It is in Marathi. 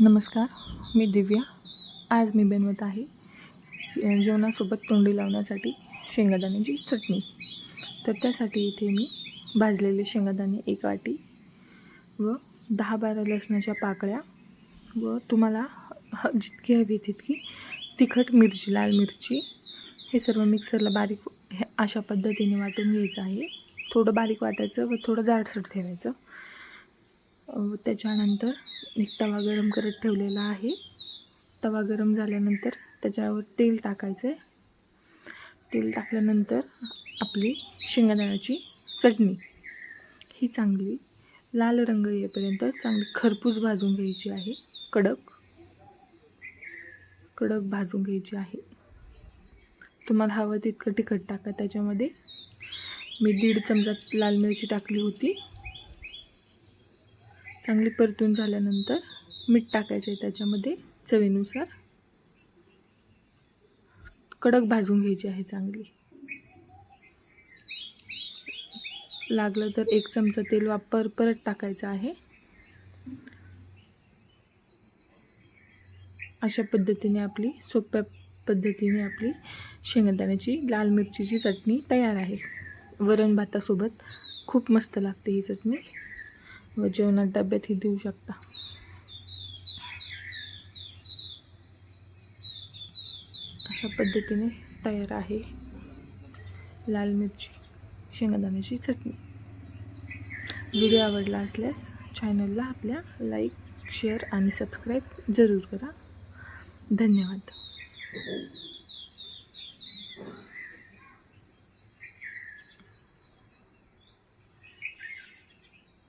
नमस्कार मी दिव्या. आज मी बनवत आहे जेवणासोबत तोंडी लावण्यासाठी शेंगादाण्याची चटणी. तर त्यासाठी इथे मी भाजलेले शेंगादाणे एक वाटी व दहा बारा लसणाच्या पाकळ्या व तुम्हाला ह जितकी हवी तितकी तिखट मिरची लाल मिरची हे सर्व मिक्सरला बारीक हे अशा पद्धतीने वाटून घ्यायचं आहे. थोडं बारीक वाटायचं व थोडं जाडसर ठेवायचं. त्याच्यानंतर एक तवा गरम करत ठेवलेला आहे. तवा गरम झाल्यानंतर त्याच्यावर तेल टाकायचं आहे तेल टाकल्यानंतर आपली शेंगादाण्याची चटणी. ही चांगली लाल रंग येईपर्यंत चांगली खरपूस भाजून घ्यायची आहे. कडक कडक भाजून घ्यायची आहे. तुम्हाला हवं तितकं तिखट टाका. त्याच्यामध्ये मी दीड चमचा लाल मिरची टाकली होती. चांगली परतून झाल्यानंतर मीठ टाकायचं आहे त्याच्यामध्ये चवीनुसार. कडक भाजून घ्यायची आहे चांगली. लागलं तर एक चमचा तेल वापर परत टाकायचं आहे. अशा पद्धतीने आपली सोप्या पद्धतीने आपली शेंगदाण्याची लाल मिरचीची चटणी तयार आहे. वरण भातासोबत खूप मस्त लागते ही चटणी. व जेवणात डब्यातही देऊ शकता. अशा पद्धतीने तयार आहे लाल मिरची शेंगदाण्याची चटणी. व्हिडिओ आवडला असल्यास चॅनलला आपल्या लाईक शेअर आणि सबस्क्राईब जरूर करा. धन्यवाद.